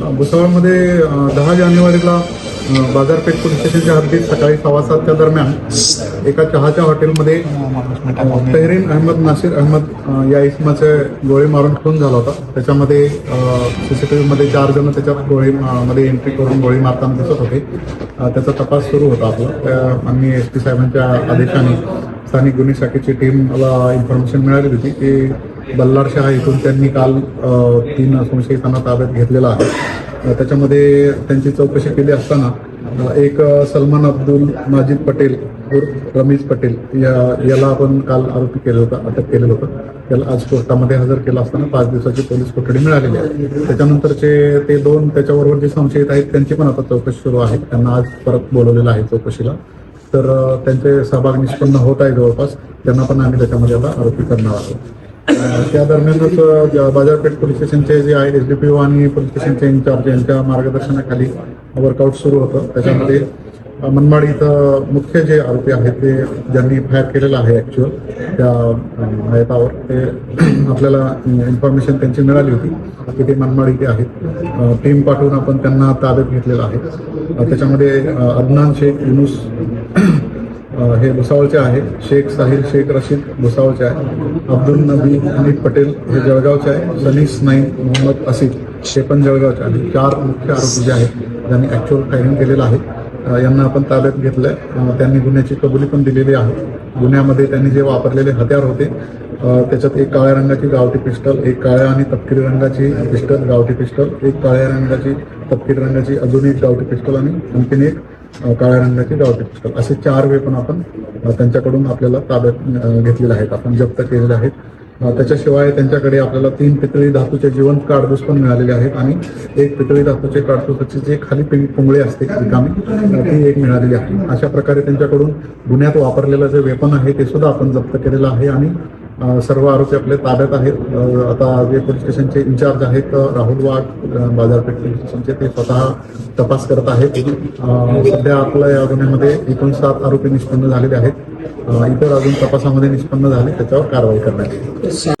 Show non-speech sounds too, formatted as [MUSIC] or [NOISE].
भुसावळमध्ये दहा जानेवारीला बाजारपेठ पोलीस स्टेशनच्या हद्दीत सकाळी सव्वा सातच्या दरम्यान एका चहाच्या हॉटेलमध्ये तहरीन अहमद नासिर अहमद या इसमाचे गोळे मारून खून झाला होता. त्याच्यामध्ये सीसीटीव्ही मध्ये चार जण त्याच्या गोळे मध्ये एंट्री करून गोळी मारताना दिसत होते. त्याचा तपास सुरू होता आपला. त्या- आम्ही एस पी साहेबांच्या आदेशाने स्थानिक गुन्हे शाखेची टीमला इन्फॉर्मेशन मिळाली होती की बल्लार शहा इथून त्यांनी काल तीन संशयितांना ताब्यात घेतलेला आहे. त्याच्यामध्ये त्यांची चौकशी केली असताना एक सलमान अब्दुल माजिद पटेल रमेश पटेल या याला आपण काल आरोपी केलं होतं अटक केलेलं होतं. त्याला आज कोर्टामध्ये हजर केलं असताना पाच दिवसाची पोलीस कोठडी मिळालेली आहे. त्याच्यानंतरचे ते दोन त्याच्याबरोबर जे संशयित आहेत त्यांची पण आता चौकशी सुरू आहे. त्यांना आज परत बोलवलेलं आहे चौकशीला. तर त्यांचे सहभाग निष्पन्न होत आहे जवळपास. त्यांना पण आम्ही त्याच्यामध्ये आता आरोपी करणार आहोत. त्या दरम्यानच बाजारपेठ पोलीस स्टेशनचे जे आहे एस डी पी ओ आणि पोलीस स्टेशनचे इन्चार्ज यांच्या मार्गदर्शनाखाली वर्कआउट सुरू होतं. त्याच्यामध्ये मनमाड इथं मुख्य जे आरोपी आहेत ते ज्यांनी फायर केलेलं आहे ॲक्च्युअल त्या अ, ते [CLEARS THROAT] आपल्याला इन्फॉर्मेशन त्यांची मिळाली होती. की ते मनमाड इथे आहेत. टीम पाठवून आपण त्यांना ताब्यात घेतलेलं आहे. त्याच्यामध्ये अदनान शेख युनुस [CLEARS THROAT] हे भुसावळचे आहे शेख साहिल शेख रशीद भुसावळचे आहे अब्दुल नबी अनिल पटेल हे जळगावचे आहे सनीस नाईक मोहम्मद असिफ हे पण जळगावचे आणि चार मुख्य आरोपी जे आहेत ज्यांनी ॲक्च्युअल फायरिंग केलेलं आहे. यांना आपण ताब्यात घेतलं आहे त्यांनी गुन्ह्याची कबुली पण दिलेली आहे. गुन्ह्यामध्ये त्यांनी जे वापरलेले हत्यार होते त्याच्यात एक काळ्या रंगाची गावठी पिस्टल एक काळ्या आणि तपकिरी रंगाची पिस्टल गावठी पिस्टल एक काळ्या रंगाची तपकिरी रंगाची अजून एक गावठी पिस्टल आणि आणखीन एक काळ्या रंगाची गावठी पिस्टल. असे चार वेपन आपण त्यांच्याकडून आपल्याला ताब्यात घेतलेले आहेत. आपण जप्त केलेले आहेत. त्याच्याशिवाय त्यांच्याकडे आपल्याला तीन पितळी धातूचे जिवंत काडतूस पण मिळालेले आहेत आणि एक पितळी धातूचे काडतूसाची जे खाली पिं- पुंगळे असते रिकामी ती एक मिळालेली आहे. अशा प्रकारे त्यांच्याकडून गुन्ह्यात वापरलेलं जे वेपन आहे ते सुद्धा आपण जप्त केलेलं आहे आणि सर्व आरोपी आपले ताब्यात आहेत. आता जे पोलीस स्टेशनचे इन्चार्ज आहेत राहुल वाघ बाजारपेठ पोलीस स्टेशनचे ते स्वतः तपास करत आहेत. सध्या आपल्या या गुन्ह्यामध्ये एकूण सात आरोपी निष्पन्न झालेले आहेत. इतर अजून तपासामध्ये निष्पन्न झाले त्याच्यावर कारवाई करण्यात येईल.